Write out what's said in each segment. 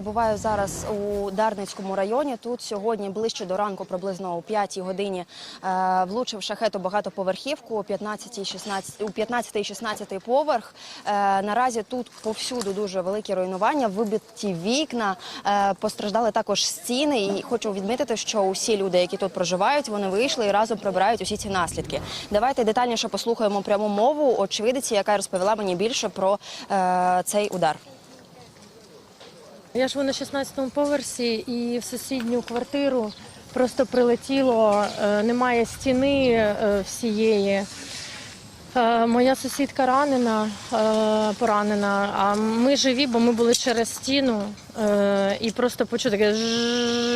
перебуваю зараз у Дарницькому районі. Тут сьогодні ближче до ранку, приблизно о 5 годині, е, влучив шахет у багатоповерхівку у 15 і 16, у 15 і 16 поверх. Е, наразі тут повсюду дуже великі руйнування, вибиті вікна, е, постраждали також стіни. І хочу відмітити, що усі люди, які тут проживають, вони вийшли і разом прибирають усі ці наслідки. Давайте детальніше послухаємо пряму мову очевидиці, яка розповіла мені більше про цей удар. Я живу на 16-му поверсі і в сусідню квартиру просто прилетіло, е, немає стіни е, всієї. Е, Моя сусідка ранена, поранена, а ми живі, бо ми були через стіну і просто почули таке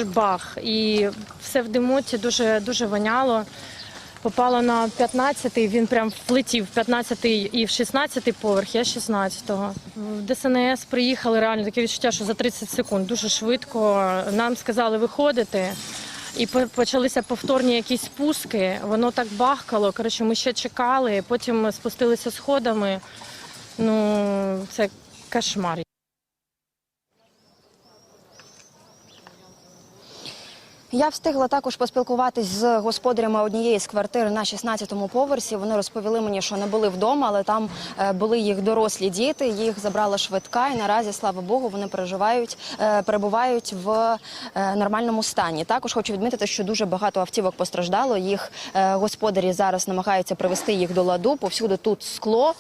бах. І все в димоті дуже, дуже воняло. Попало на 15-й, він прям влетів в 15-й і в 16-й поверх, я 16-го. В ДСНС приїхали реально таке відчуття, що за 30 секунд дуже швидко. Нам сказали виходити. І почалися повторні якісь спуски. Воно так бахкало. Коротше, ми ще чекали, потім спустилися сходами. Ну, це кошмар. Я встигла також поспілкуватись з господарями однієї з квартир на 16-му поверсі. Вони розповіли мені, що не були вдома, але там е, були їх дорослі діти. Їх забрала швидка, і наразі, слава Богу, вони переживають, е, перебувають в е, нормальному стані. Також хочу відмітити, що дуже багато автівок постраждало. Їх господарі зараз намагаються привести їх до ладу. Повсюди тут скло.